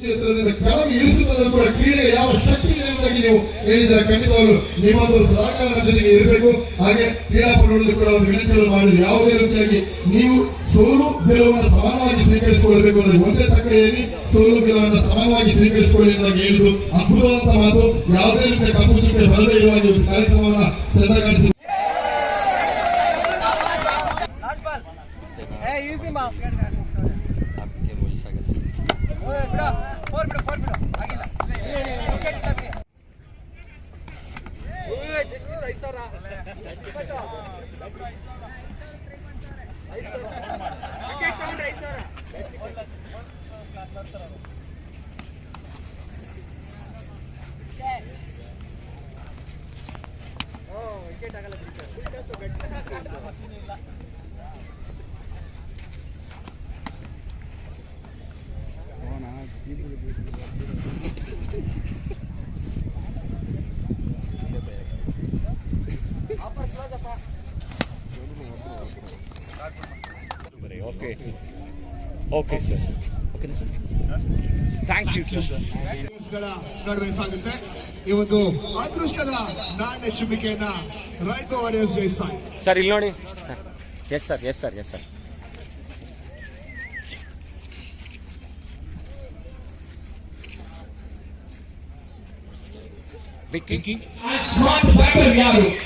ಕೆಲವು ಇಳಿಸುವುದನ್ನು ಕೂಡ ಕ್ರೀಡೆ ಯಾವ ಶಕ್ತಿ ಇದೆ ಎಂಬುದಾಗಿ ನೀವು ಹೇಳಿದರೆ ಖಂಡಿತವಾಗಲು ನಿಮ್ಮದು ಸಹಕಾರ ಜೊತೆಗೆ ಇರಬೇಕು. ಹಾಗೆ ಕ್ರೀಡಾಪಟುಗಳಲ್ಲಿ ಕೂಡ ಒಂದು ವಿನಂತಿಯನ್ನು ಮಾಡಿದ್ರು ಯಾವುದೇ ರೀತಿಯಾಗಿ ನೀವು ಸೋಲು ಗೆಲುವನ್ನು ಸಮಾನವಾಗಿ ಸ್ವೀಕರಿಸಿಕೊಳ್ಳಬೇಕು ಅನ್ನೋದು ಒಂದೇ ತಕ್ಕಡೆಯಲ್ಲಿ ಸೋಲು ಗೆಲುವನ್ನು ಸಮಾನವಾಗಿ ಸ್ವೀಕರಿಸಿಕೊಳ್ಳಿ ಎಂಬುದಾಗಿ ಹೇಳಿದ್ರು ಅದ್ಭುತವಾದಂತಹ ಮಾತು. ಯಾವುದೇ ರೀತಿಯ ಕಪ್ಪು ಚುಕ್ಕೆ ಬರದೇ ಇರುವ ಕಾರ್ಯಕ್ರಮವನ್ನು ಚೆಂದ ಕಾಣಿಸಿ. போர் விட போர் விட போர் விட. Okay okay sir okay sir thank you sir ನಡುವೆ ಸಾಗುತ್ತೆ. ಈ ಒಂದು ಅದೃಷ್ಟದ ನಾಣ್ಯ ಚುಮಿಕೆಯನ್ನ ರೈಟ್ ವಾರಿಯರ್ಸ್ ಸರ್ ಇಲ್ಲಿ ನೋಡಿ. Yes sir yes sir yes sir Vicky. And smart weapon, Yaru.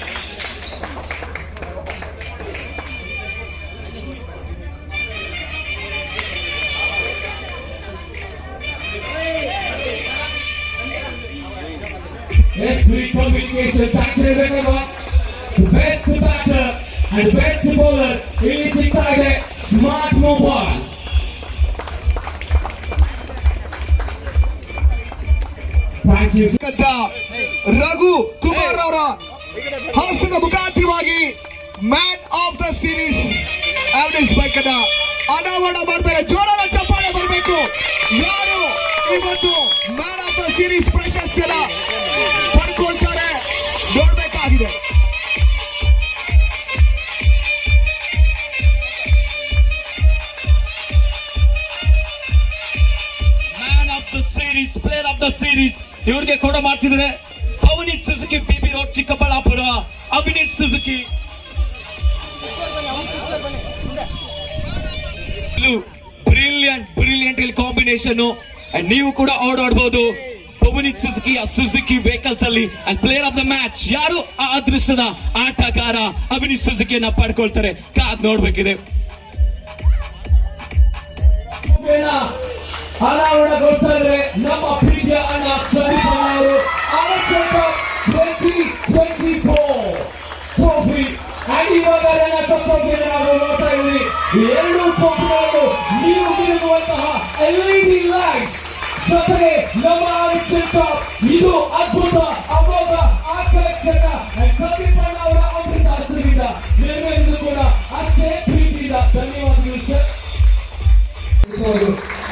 Yes, sweet communication. Tactical Venema, the best batter and the best bowler. Illicit target. smart mobiles. Raghu Kumar ಅವರ ಹಾಸ್ಯದ ಮುಖಾಂತರವಾಗಿ man of the series. Average ಬೇಕನ್ನ ಅನಾವರಣ ಮಾಡ್ತಾರೆ ಜೋರಾದ ಚಪ್ಪಾಳೆ ಬರಬೇಕು. ಯಾರು ಇವತ್ತು ಮ್ಯಾನ್ ಆಫ್ ದ ಸೀರೀಸ್ ಪ್ರಶಸ್ತಿಯನ್ನ ಪಡ್ಕೊಳ್ತಾರೆ? ನೋಡ್ಬೇಕಾಗಿದೆ. Man of the series, player of the series. ಇವ್ರಿಗೆ ಕೂಡ ಮಾಡ್ತಿದ್ದಾರೆ Pavani Suzuki BB road Chikkaballapur Avinith Suzuki. Brilliant brilliant ಇಲ್ಲಿ ಕಾಂಬಿನೇಷನ್ ನೀವು ಕೂಡ ಓಡಾಡ್ಬೋದು ಪವನಿತ್ ಸುಜುಕಿ ಸುಜುಕಿ ವೆಹಿಕಲ್ಸ್ ಅಲ್ಲಿ and player of the match ಯಾರು? ಆ ಅದೃಷ್ಟದ ಆಟಗಾರ ಅವಿನಿತ್ ಸುಜುಕಿಯನ್ನ ಪಡ್ಕೊಳ್ತಾರೆ. ಕಾದ್ ನೋಡ್ಬೇಕಿದೆ. ಅನಾವರಣಗೊಳಿಸ್ತಾ ಇದ್ರೆ ನಮ್ಮ ಪ್ರೀತಿಯ ಅಣ್ಣ ಸಂದೀಪ್ ಅವರು ಅರಚಂದ twenty twenty four trophy and ಇವಾಗ ನನ್ನ ಟ್ರೋಫಿಯನ್ನು ನಾವು ನೋಡ್ತಾ ಇದ್ದೀವಿ. ಎರಡು ನೀವು ತಿರುಗುವಂತಹ ಎಲ್ ಲೈಟ್ಸ್ ಜೊತೆಗೆ ನಮ್ಮ ಅರಚಂದ ಇದು ಅದ್ಭುತ, ಅಮೋಘ, ಆಕರ್ಷಕ ಸಂದೀಪ್ ಅಣ್ಣ ಅವರ ಅಮೃತ ಹಸ್ತದಿಂದ ನೆರವೇರಿದ್ದು ಕೂಡ ಅಷ್ಟೇ ಪ್ರೀತಿಯಿಂದ. ಧನ್ಯವಾದಗಳು ಸರ್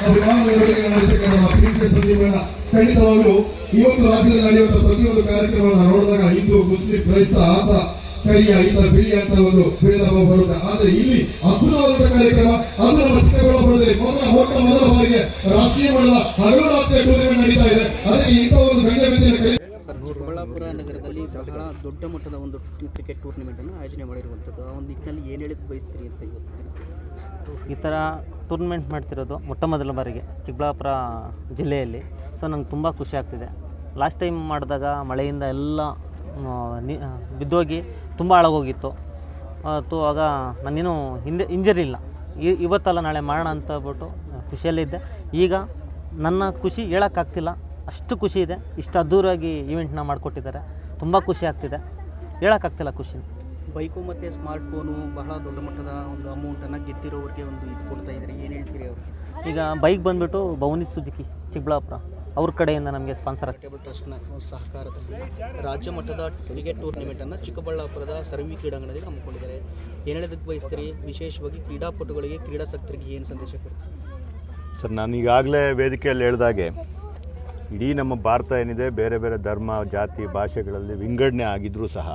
ಅಭಿಮಾನಿಗಳಿಗೆ ನಡೆಯತಕ್ಕಂಥ ನಮ್ಮ ಪ್ರೀತಿಯ ಸಂದೀಪಣ್ಣ ಖಂಡಿತವಾಗ್ಲೂ ಇವತ್ತು ರಾಜ್ಯದಲ್ಲಿ ನಡೆಯುವಂತಹ ಪ್ರತಿಯೊಂದು ಕಾರ್ಯಕ್ರಮವನ್ನು ನೋಡಿದಾಗ ಹಿಂದೂ, ಮುಸ್ಲಿಂ, ಕ್ರೈಸ್ತ, ಆತ, ಕರಿಯ, ಈತ ಬಿಳಿ ಅಂತ ಒಂದು ಭೇದ ಬರುತ್ತೆ. ಆದ್ರೆ ಇಲ್ಲಿ ಅದ್ಭುತವಾದಂತಹ ಕಾರ್ಯಕ್ರಮ, ಅದು ನಮ್ಮ ಚಿಕ್ಕಬಳ್ಳಾಪುರದಲ್ಲಿ ಮೊದಲ, ಮೊಟ್ಟ ಮೊದಲ ಬಾರಿಗೆ ರಾಷ್ಟ್ರೀಯ ಮಟ್ಟದ ಹಗಲು ಟೂರ್ನಿಮೆಂಟ್ ನಡೀತಾ ಇದೆ. ಅದಕ್ಕೆ ಇಂಥ ಒಂದು ಗಣ್ಯ ವ್ಯಕ್ತಿಯನ್ನು ಕರೆ ಚಿಕ್ಕಬಳ್ಳಾಪುರ ನಗರದಲ್ಲಿ ಬಹಳ ದೊಡ್ಡ ಮಟ್ಟದ ಒಂದು ಕ್ರಿಕೆಟ್ ಟೂರ್ನಿಮೆಂಟ್ ಅನ್ನು ಆಯೋಜನೆ ಮಾಡಿರುವಂಥದ್ದು ಆ ಒಂದು ನಿಟ್ಟಿನಲ್ಲಿ ಏನು ಹೇಳಿದ್ ಬಯಸ್ತೀರಿ ಅಂತ ಇವತ್ತು ಈ ಥರ ಟೂರ್ನಮೆಂಟ್ ಮಾಡ್ತಿರೋದು ಮೊಟ್ಟ ಮೊದಲ ಬಾರಿಗೆ ಚಿಕ್ಕಬಳ್ಳಾಪುರ ಜಿಲ್ಲೆಯಲ್ಲಿ. ಸೊ ನಂಗೆ ತುಂಬ ಖುಷಿ ಆಗ್ತಿದೆ. ಲಾಸ್ಟ್ ಟೈಮ್ ಮಾಡಿದಾಗ ಮಳೆಯಿಂದ ಎಲ್ಲ ನಿ ಬಿದ್ದೋಗಿ ತುಂಬ ಹಾಳಾಗೋಗಿತ್ತು. ಮತ್ತು ಆಗ ನಾನೇನು ಹಿಂದೆ ಇಂಜರಿ ಇಲ್ಲ. ಇ ಇವತ್ತಲ್ಲ ನಾಳೆ ಮಾಡೋಣ ಅಂತ ಹೇಳ್ಬಿಟ್ಟು ಖುಷಿಯಲ್ಲಿದ್ದೆ. ಈಗ ನನ್ನ ಖುಷಿ ಹೇಳೋಕ್ಕಾಗ್ತಿಲ್ಲ. ಅಷ್ಟು ಖುಷಿ ಇದೆ. ಇಷ್ಟು ಅದ್ದೂರಾಗಿ ಈವೆಂಟ್ನ ಮಾಡಿಕೊಟ್ಟಿದ್ದಾರೆ. ತುಂಬ ಖುಷಿ ಆಗ್ತಿದೆ. ಹೇಳೋಕ್ಕಾಗ್ತಿಲ್ಲ ಖುಷಿ. ಬೈಕು ಮತ್ತು ಸ್ಮಾರ್ಟ್ ಫೋನು ಬಹಳ ದೊಡ್ಡ ಮಟ್ಟದ ಒಂದು ಅಮೌಂಟನ್ನು ಗೆದ್ದಿರೋರಿಗೆ ಒಂದು ಇದು ಕೊಡ್ತಾ ಇದ್ದಾರೆ. ಏನು ಹೇಳ್ತೀರಿ ಅವರು? ಈಗ ಬೈಕ್ ಬಂದುಬಿಟ್ಟು ಭವನಿ ಸುಜುಕಿ ಚಿಕ್ಕಬಳ್ಳಾಪುರ ಅವ್ರ ಕಡೆಯಿಂದ ನಮಗೆ ಸ್ಪಾನ್ಸರ್ ಆಕ್ಟೇಬಲ್ ಟೇಬಲ್ ಟ್ರಸ್ಟ್ನ ಸಹಕಾರದಲ್ಲಿ ರಾಜ್ಯ ಮಟ್ಟದ ಕ್ರಿಕೆಟ್ ಟೂರ್ನಿಮೆಂಟನ್ನು ಚಿಕ್ಕಬಳ್ಳಾಪುರದ ಸರ್ವಿ ಕ್ರೀಡಾಂಗಣದಲ್ಲಿ ಹಮ್ಮಿಕೊಂಡಿದ್ದಾರೆ. ಏನು ಹೇಳೋದಕ್ಕೆ ಬಯಸ್ತೀರಿ? ವಿಶೇಷವಾಗಿ ಕ್ರೀಡಾಪಟುಗಳಿಗೆ ಕ್ರೀಡಾಸಕ್ತರಿಗೆ ಏನು ಸಂದೇಶ ಕೊಡ್ತೀರಿ? ಸರ್ ನಾನು ಈಗಾಗಲೇ ವೇದಿಕೆಯಲ್ಲಿ ಹೇಳಿದಾಗೆ ಇಡೀ ನಮ್ಮ ಭಾರತ ಏನಿದೆ ಬೇರೆ ಬೇರೆ ಧರ್ಮ ಜಾತಿ ಭಾಷೆಗಳಲ್ಲಿ ವಿಂಗಡಣೆ ಆಗಿದ್ದರೂ ಸಹ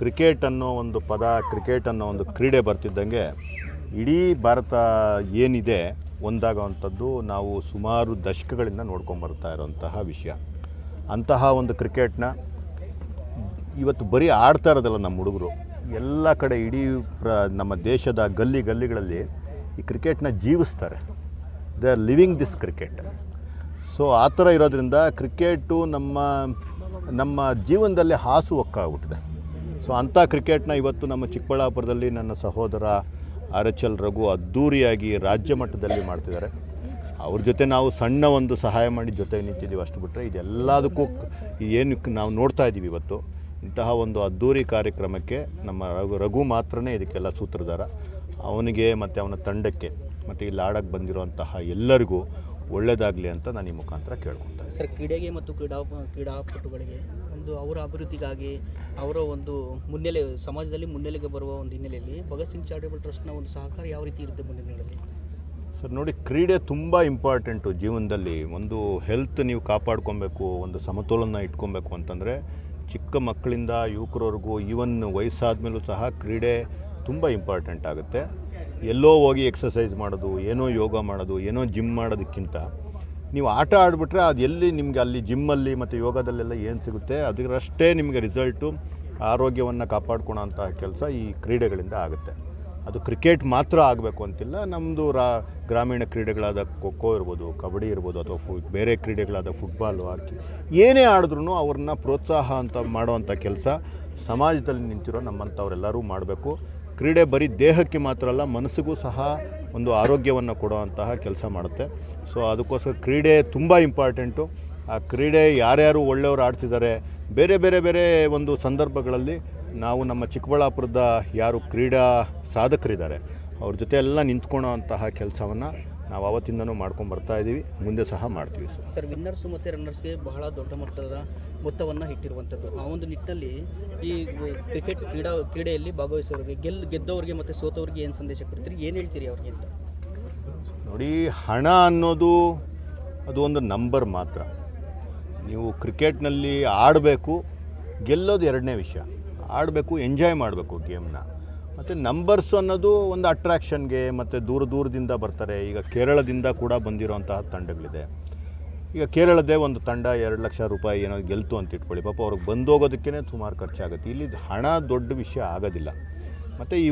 ಕ್ರಿಕೆಟ್ ಅನ್ನೋ ಒಂದು ಪದ, ಕ್ರಿಕೆಟ್ ಅನ್ನೋ ಒಂದು ಕ್ರೀಡೆ ಬರ್ತಿದ್ದಂಗೆ ಇಡೀ ಭಾರತ ಏನಿದೆ ಒಂದಾಗುವಂಥದ್ದು ನಾವು ಸುಮಾರು ದಶಕಗಳಿಂದ ನೋಡ್ಕೊಂಬರ್ತಾ ಇರೋಂತಹ ವಿಷಯ. ಅಂತಹ ಒಂದು ಕ್ರಿಕೆಟ್ನ ಇವತ್ತು ಬರೀ ಆಡ್ತಾ ಇರೋದಲ್ಲ ನಮ್ಮ ಹುಡುಗರು. ಎಲ್ಲ ಕಡೆ ಇಡೀ ಪ್ರ, ನಮ್ಮ ದೇಶದ ಗಲ್ಲಿ ಗಲ್ಲಿಗಳಲ್ಲಿ ಈ ಕ್ರಿಕೆಟ್ನ ಜೀವಿಸ್ತಾರೆ. They are living this cricket. So, ಆ ಥರ ಇರೋದ್ರಿಂದ ಕ್ರಿಕೆಟು ನಮ್ಮ ನಮ್ಮ ಜೀವನದಲ್ಲಿ ಹಾಸು ಒಕ್ಕಾಗ್ಬಿಟ್ಟಿದೆ ಸೊ ಅಂಥ ಕ್ರಿಕೆಟ್ನ ಇವತ್ತು ನಮ್ಮ ಚಿಕ್ಕಬಳ್ಳಾಪುರದಲ್ಲಿ ನನ್ನ ಸಹೋದರ ಆರ್ ಎಚ್ ಎಲ್ ರಘು ಅದ್ಧೂರಿಯಾಗಿ ರಾಜ್ಯ ಮಟ್ಟದಲ್ಲಿ ಮಾಡ್ತಿದ್ದಾರೆ. ಅವ್ರ ಜೊತೆ ನಾವು ಸಣ್ಣ ಒಂದು ಸಹಾಯ ಮಾಡಿ ಜೊತೆ ನಿಂತಿದ್ದೀವಿ ಅಷ್ಟು ಬಿಟ್ಟರೆ ಇದೆಲ್ಲದಕ್ಕೂ ಏನು ನಾವು ನೋಡ್ತಾ ಇದ್ದೀವಿ ಇವತ್ತು. ಇಂತಹ ಒಂದು ಅದ್ಧೂರಿ ಕಾರ್ಯಕ್ರಮಕ್ಕೆ ನಮ್ಮ ರಘು ರಘು ಮಾತ್ರನೇ ಇದಕ್ಕೆಲ್ಲ ಸೂತ್ರಧಾರ. ಅವನಿಗೆ ಮತ್ತು ಅವನ ತಂಡಕ್ಕೆ ಮತ್ತು ಇಲ್ಲಿ ಆಡಕ್ಕೆ ಬಂದಿರುವಂತಹ ಎಲ್ಲರಿಗೂ ಒಳ್ಳೆಯದಾಗಲಿ ಅಂತ ನಾನು ಈ ಮುಖಾಂತರ ಕೇಳ್ಕೊತಾ ಸರ್, ಕ್ರೀಡೆಗೆ ಮತ್ತು ಕ್ರೀಡಾ, ಕ್ರೀಡಾಪಟುಗಳಿಗೆ ಒಂದು ಅವರ ಅಭಿವೃದ್ಧಿಗಾಗಿ, ಅವರ ಒಂದು ಮುನ್ನೆಲೆ, ಸಮಾಜದಲ್ಲಿ ಮುನ್ನೆಲೆಗೆ ಬರುವ ಒಂದು ಹಿನ್ನೆಲೆಯಲ್ಲಿ ಭಗತ್ ಸಿಂಗ್ ಚಾರಿಟೇಬಲ್ ಟ್ರಸ್ಟ್ನ ಒಂದು ಸಹಕಾರ ಯಾವ ರೀತಿ ಇರುತ್ತೆ ಮುಂದಿನ ದಿನಗಳಲ್ಲಿ? ಸರ್, ನೋಡಿ, ಕ್ರೀಡೆ ತುಂಬ ಇಂಪಾರ್ಟೆಂಟು ಜೀವನದಲ್ಲಿ ಒಂದು ಹೆಲ್ತ್ ನೀವು ಕಾಪಾಡ್ಕೊಬೇಕು, ಒಂದು ಸಮತೋಲನ ಇಟ್ಕೊಬೇಕು ಅಂತಂದರೆ ಚಿಕ್ಕ ಮಕ್ಕಳಿಂದ ಯುವಕರವರೆಗೂ ಈವನ್ ವಯಸ್ಸಾದ ಮೇಲೂ ಸಹ ಕ್ರೀಡೆ ತುಂಬ ಇಂಪಾರ್ಟೆಂಟ್ ಆಗುತ್ತೆ. ಎಲ್ಲೋ ಹೋಗಿ ಎಕ್ಸಸೈಸ್ ಮಾಡೋದು, ಏನೋ ಯೋಗ ಮಾಡೋದು, ಏನೋ ಜಿಮ್ ಮಾಡೋದಕ್ಕಿಂತ ನೀವು ಆಟ ಆಡಿಬಿಟ್ರೆ ಅದು ಎಲ್ಲಿ ನಿಮಗೆ ಅಲ್ಲಿ ಜಿಮ್ಮಲ್ಲಿ ಮತ್ತು ಯೋಗದಲ್ಲೆಲ್ಲ ಏನು ಸಿಗುತ್ತೆ, ಅದರಷ್ಟೇ ನಿಮಗೆ ರಿಸಲ್ಟು, ಆರೋಗ್ಯವನ್ನು ಕಾಪಾಡ್ಕೊಳೋ ಕೆಲಸ ಈ ಕ್ರೀಡೆಗಳಿಂದ ಆಗುತ್ತೆ. ಅದು ಕ್ರಿಕೆಟ್ ಮಾತ್ರ ಆಗಬೇಕು ಅಂತಿಲ್ಲ ನಮ್ಮದು ರಾ, ಗ್ರಾಮೀಣ ಕ್ರೀಡೆಗಳಾದ ಖೋ ಖೋ ಇರ್ಬೋದು, ಕಬಡ್ಡಿ ಇರ್ಬೋದು, ಅಥವಾ ಫು, ಬೇರೆ ಕ್ರೀಡೆಗಳಾದ ಫುಟ್ಬಾಲು, ಹಾಕಿ, ಏನೇ ಆಡಿದ್ರೂ ಅವ್ರನ್ನ ಪ್ರೋತ್ಸಾಹ ಅಂತ ಮಾಡುವಂಥ ಕೆಲಸ ಸಮಾಜದಲ್ಲಿ ನಿಂತಿರೋ ನಮ್ಮಂಥವರೆಲ್ಲರೂ ಮಾಡಬೇಕು. ಕ್ರೀಡೆ ಬರೀ ದೇಹಕ್ಕೆ ಮಾತ್ರ ಅಲ್ಲ, ಮನಸ್ಸಿಗೂ ಸಹ ಒಂದು ಆರೋಗ್ಯವನ್ನು ಕೊಡುವಂತಹ ಕೆಲಸ ಮಾಡುತ್ತೆ. ಸೊ ಅದಕ್ಕೋಸ್ಕರ ಕ್ರೀಡೆ ತುಂಬ ಇಂಪಾರ್ಟೆಂಟು. ಆ ಕ್ರೀಡೆ ಯಾರ್ಯಾರು ಒಳ್ಳೆಯವರು ಆಡ್ತಿದ್ದಾರೆ, ಬೇರೆ ಬೇರೆ ಬೇರೆ ಒಂದು ಸಂದರ್ಭಗಳಲ್ಲಿ ನಾವು ನಮ್ಮ ಚಿಕ್ಕಬಳ್ಳಾಪುರದ ಯಾರು ಕ್ರೀಡಾ ಸಾಧಕರಿದ್ದಾರೆ, ಅವ್ರ ಜೊತೆ ಎಲ್ಲ ನಿಂತ್ಕೊಳ್ಳೋ ಅಂತಹ ಕೆಲಸವನ್ನು ನಾವು ಅವತ್ತಿಂದನೂ ಮಾಡ್ಕೊಂಡು ಬರ್ತಾ ಇದ್ದೀವಿ ಮುಂದೆ ಸಹ ಮಾಡ್ತೀವಿ ಸರ್. ಸರ್ ವಿನ್ನರ್ಸು ಮತ್ತು ರನ್ನರ್ಸ್ಗೆ ಬಹಳ ದೊಡ್ಡ ಮಟ್ಟದ ಮೊತ್ತವನ್ನು ಇಟ್ಟಿರುವಂಥದ್ದು ಆ ಒಂದು ನಿಟ್ಟಿನಲ್ಲಿ ಈ ಕ್ರಿಕೆಟ್ ಕ್ರೀಡಾ ಕ್ರೀಡೆಯಲ್ಲಿ ಭಾಗವಹಿಸೋರಿಗೆ ಗೆಲ್ ಗೆದ್ದವರಿಗೆ ಮತ್ತು ಸೋತವರಿಗೆ ಏನು ಸಂದೇಶ ಕೊಡ್ತೀರಿ? ಏನು ಹೇಳ್ತೀರಿ ಅವ್ರಿಗೆ ಅಂತ? ನೋಡಿ ಹಣ ಅನ್ನೋದು ಅದು ಒಂದು ನಂಬರ್ ಮಾತ್ರ. ನೀವು ಕ್ರಿಕೆಟ್ನಲ್ಲಿ ಆಡಬೇಕು ಗೆಲ್ಲೋದು ಎರಡನೇ ವಿಷಯ. ಆಡಬೇಕು ಎಂಜಾಯ್ ಮಾಡಬೇಕು ಗೇಮ್ನ ಮತ್ತು ನಂಬರ್ಸ್ ಅನ್ನೋದು ಒಂದು ಅಟ್ರ್ಯಾಕ್ಷನ್ಗೆ ಮತ್ತು ದೂರ ದೂರದಿಂದ ಬರ್ತಾರೆ. ಈಗ ಕೇರಳದಿಂದ ಕೂಡ ಬಂದಿರೋಂತಹ ತಂಡಗಳಿದೆ. ಈಗ ಕೇರಳದೇ ಒಂದು ತಂಡ ಎರಡು ಲಕ್ಷ ರೂಪಾಯಿ ಏನೋ ಗೆಲ್ತು ಅಂತ ಇಟ್ಕೊಳ್ಳಿ. ಪಾಪ ಅವ್ರಿಗೆ ಬಂದೋಗೋದಕ್ಕೇ ಸುಮಾರು ಖರ್ಚಾಗುತ್ತೆ. ಇಲ್ಲಿ ಹಣ ದೊಡ್ಡ ವಿಷಯ ಆಗೋದಿಲ್ಲ. ಮತ್ತು ಈ